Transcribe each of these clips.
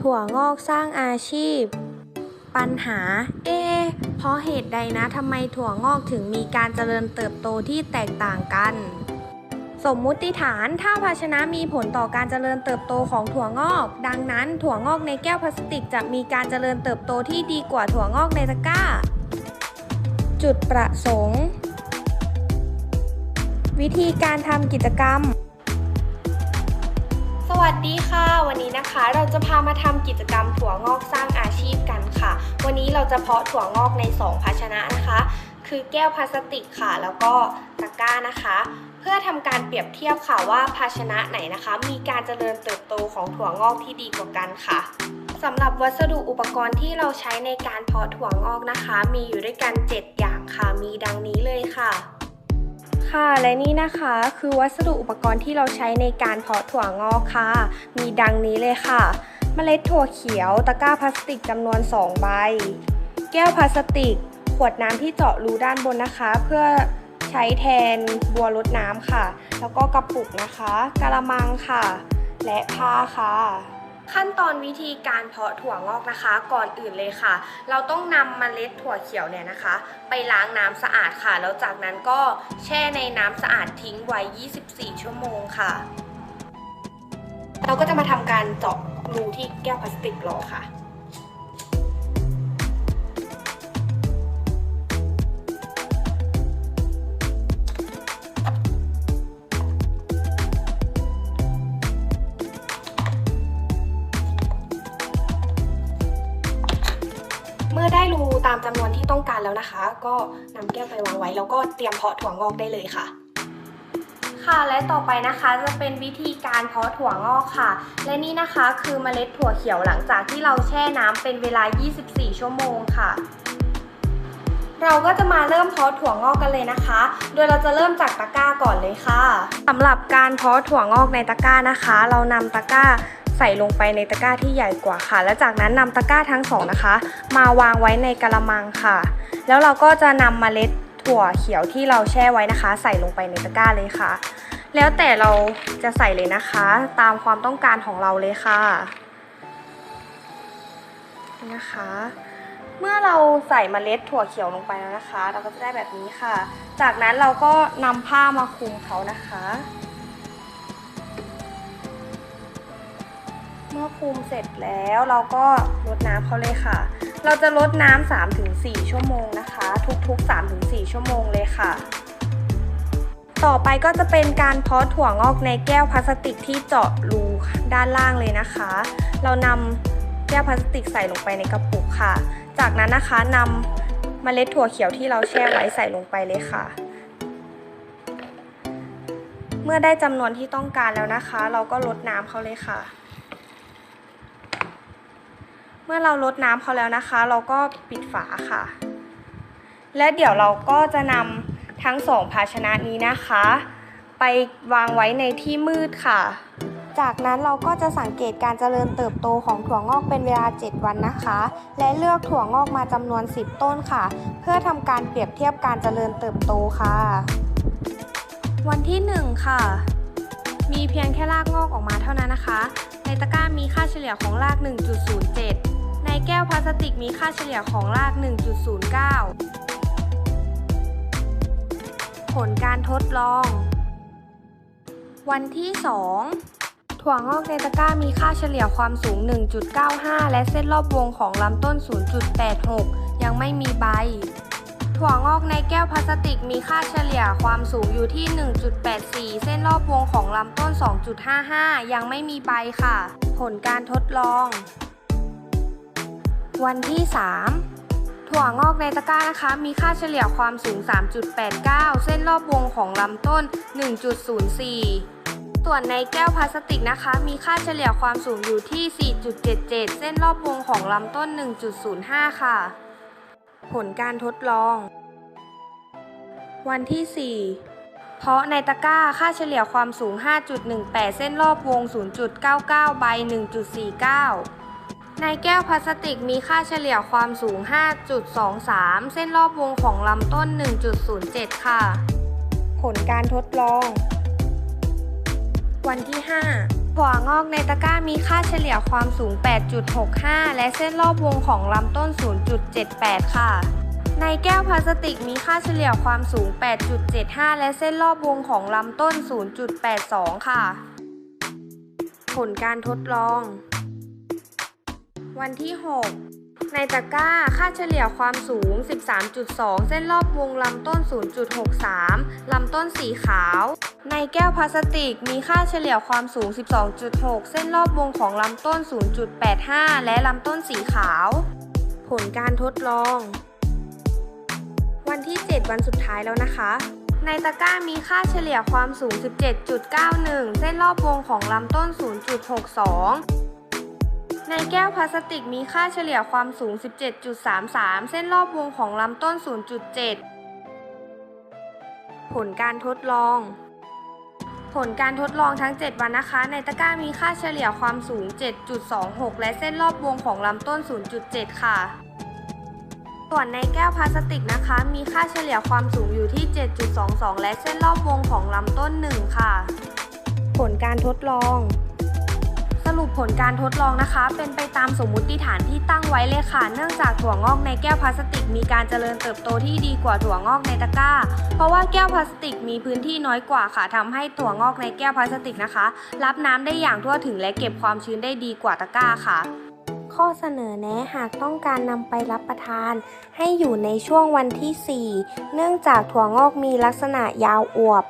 ถั่วงอกสร้างอาชีพ ปัญหา เอ๊ะเพราะเหตุใดนะทำไมถั่วงอกถึงมีการเจริญเติบโตที่แตกต่างกัน สมมุติฐานถ้าภาชนะมีผลต่อการเจริญเติบโตของถั่วงอก ดังนั้นถั่วงอกในแก้วพลาสติกจะมีการเจริญเติบโตที่ดีกว่าถั่วงอกในตะกร้า จุดประสงค์ วิธีการทำกิจกรรม วัสดีค่ะ วันนี้นะคะเราจะพามาทำกิจกรรมถั่วงอกสร้างอาชีพกันค่ะ วันนี้เราจะเพาะถั่วงอกใน 2 ภาชนะนะคะ คือแก้วพลาสติกค่ะ แล้วก็ตะกร้านะคะ เพื่อทำการเปรียบเทียบค่ะว่าภาชนะไหนนะคะ มีการเจริญเติบโตของถั่วงอกที่ดีกว่ากันค่ะสำหรับวัสดุอุปกรณ์ที่เราใช้ในการเพาะถั่วงอกนะคะ มีอยู่ด้วยกัน 7 อย่างค่ะ มีดังนี้เลยค่ะ ค่ะ และนี่นะคะคือวัสดุอุปกรณ์ที่เราใช้ในการเพาะถั่วงอกค่ะ มีดังนี้เลยค่ะ เมล็ดถั่วเขียว ตะกร้าพลาสติกจำนวน 2 ใบ แก้วพลาสติก ขวดน้ำที่เจาะรูด้านบนนะคะ เพื่อใช้แทนบัวรดน้ำค่ะ แล้วก็กระปุกนะคะกระมังค่ะ และผ้าค่ะ ขั้นตอนวิธีการเพาะถั่วงอกนะคะ ก่อนอื่นเลยค่ะ เราต้องนำเมล็ดถั่วเขียวเนี่ยนะคะ ไปล้างน้ำสะอาดค่ะ แล้วจากนั้นก็แช่ในน้ำสะอาดทิ้งไว้ 24 ชั่วโมงค่ะ เราก็จะมาทำการเจาะรูที่แก้วพลาสติกรอค่ะ อได้รูตามจำนวนที่ต้องการแล้วนะคะ ก็นำแก้วไปวางไว้แล้วก็เตรียมเพาะถั่วงอกได้เลยค่ะค่ะและต่อไปนะคะจะเป็นวิธีการเพาะถั่วงอกค่ะ และนี่นะคะคือเมล็ดถั่วเขียวหลังจากที่เราแช่น้ำเป็นเวลา 24 ชั่วโมงค่ะ เราก็จะมาเริ่มเพาะถั่วงอกกันเลยนะคะ โดยเราจะเริ่มจากตะกร้าก่อนเลยค่ะสำหรับการเพาะถั่วงอกในตะกร้านะคะ เรานำตะกร้า ใส่ลงไปในตะกร้าที่ใหญ่กว่าค่ะ และจากนั้นนำตะกร้าทั้งสองนะคะ มาวางไว้ในกระมังค่ะ แล้วเราก็จะนำเมล็ดถั่วเขียวที่เราแช่ไว้นะคะ ใส่ลงไปในตะกร้าเลยค่ะ แล้วแต่เราจะใส่เลยนะคะ ตามความต้องการของเราเลยค่ะนี่นะคะ เมื่อเราใส่เมล็ดถั่วเขียวลงไปแล้วนะคะ เราก็จะได้แบบนี้ค่ะ จากนั้นเราก็นำผ้ามาคลุมเขานะคะ เมื่อคลุมเสร็จแล้วเราก็รดน้ำเขาเลยค่ะ เราจะรดน้ำ3-4 ชั่วโมงนะคะ ทุกๆ 3-4 ชั่วโมงเลยค่ะ ต่อไปก็จะเป็นการเพาะถั่วงอกในแก้วพลาสติกที่เจาะรูด้านล่างเลยนะคะ เรานำแก้วพลาสติกใส่ลงไปในกระปุกค่ะ จากนั้นนะคะนำเมล็ดถั่วเขียวที่เราแช่ไว้ใส่ลงไปเลยค่ะเมื่อได้จำนวนที่ต้องการแล้วนะคะ เราก็ลดน้ำเขาเลยค่ะ เมื่อเราลดน้ำเขาแล้วนะคะ เราก็ปิดฝาค่ะ และเดี๋ยวเราก็จะนำทั้งสองภาชนะนี้นะคะ ไปวางไว้ในที่มืดค่ะ จากนั้นเราก็จะสังเกตการเจริญเติบโตของถั่วงอกเป็นเวลา 7 วันนะคะ และเลือกถั่วงอกมาจำนวน 10 ต้นค่ะ เพื่อทำการเปรียบเทียบการเจริญเติบโตค่ะ วันที่ 1 ค่ะ มีเพียงแค่รากงอกออกมาเท่านั้นนะคะ ในตะกร้ามีค่าเฉลี่ยของราก 1.07ใน แก้วพลาสติกมีค่าเฉลี่ยของราก 1.09 ผลการทดลอง วันที่ 2 ถั่วงอกในตะกร้ามีค่าเฉลี่ยความสูง 1.95 และเส้นรอบวงของลำต้น 0.86 ยังไม่มีใบ ถั่วงอกในแก้วพลาสติกมีค่าเฉลี่ยความสูงอยู่ที่ 1.84 เส้นรอบวงของลำต้น 2.55 ยังไม่มีใบค่ะ ผลการทดลอง วันที่ 3 ถั่วงอกในตะกร้านะคะ มีค่าเฉลี่ยความสูง 3.89 เส้นรอบวงของลำต้น 1.04 ส่วนในแก้วพลาสติกนะคะ มีค่าเฉลี่ยความสูงอยู่ที่ 4.77 เส้นรอบวงของลำต้น 1.05 ค่ะ ผลการทดลอง วันที่ 4เพราะในตะกร้าค่าเฉลี่ยความสูง 5.18 เส้นรอบวง 0.99 ใบ 1.49 ในแก้วพลาสติกมีค่าเฉลี่ยความสูง 5.23 เส้นรอบวงของลำต้น 1.07 ค่ะ ผลการทดลอง วันที่ 5 ถั่วงอกในตะกร้ามีค่าเฉลี่ยความสูง 8.65 และเส้นรอบวงของลำต้น 0.78 ค่ะ ในแก้วพลาสติกมีค่าเฉลี่ยความสูง 8.75 และเส้นรอบวงของลำต้น 0.82 ค่ะ ผลการทดลอง วันที่ 6 ในตะกร้า ค่าเฉลี่ยความสูง 13.2 เส้นรอบวงลำต้น 0.63 ลำต้นสีขาว ในแก้วพลาสติกมีค่าเฉลี่ยความสูง 12.6 เส้นรอบวงของลำต้น 0.85 และลำต้นสีขาว ผลการทดลอง วันที่ 7 วันสุดท้ายแล้วนะคะในตะกร้ามีค่าเฉลี่ยความสูง 17.91 เส้นรอบวงของลำต้น 0.62 ในแก้วพลาสติกมีค่าเฉลี่ยความสูง 17.33 เส้นรอบวงของลำต้น 0.7 ผลการทดลอง ผลการทดลองทั้ง 7 วันนะคะ ในตะกร้ามีค่าเฉลี่ยความสูง 7.26 และเส้นรอบวงของลำต้น 0.7 ค่ะ ส่วนในแก้วพลาสติกนะคะ มีค่าเฉลี่ยความสูงอยู่ที่ 7.22 และเส้นรอบวงของลำต้น 1 ค่ะ ผลการทดลอง รุปผลการทดลองนะคะ เป็นไปตามสมมุติฐานที่ตั้งไว้เลยค่ะ เนื่องจากถั่วงอกในแก้วพลาสติก มีการเจริญเติบโตที่ดีกว่าถั่วงอกในตะกร้า เพราะว่าแก้วพลาสติกมีพื้นที่น้อยกว่าค่ะทำให้ถั่วงอกในแก้วพลาสติกนะคะ รับน้ำได้อย่างทั่วถึงและเก็บความชื้นได้ดีกว่าตะกร้าค่ะข้อเสนอแนะหากต้องการนำไปรับประทาน ให้อยู่ในช่วงวันที่ 4 เนื่องจากถั่วงอกมีลักษณะยาวอวบ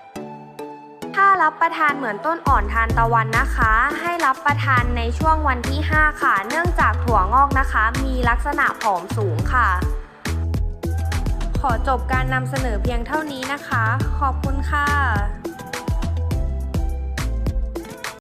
รับประทานเหมือนต้นอ่อนทานตะวันนะคะ ให้รับประทานในช่วงวันที่ 5 ค่ะ เนื่องจากถั่วงอกนะคะ มีลักษณะผอมสูงค่ะ ขอจบการนำเสนอเพียงเท่านี้นะคะ ขอบคุณค่ะ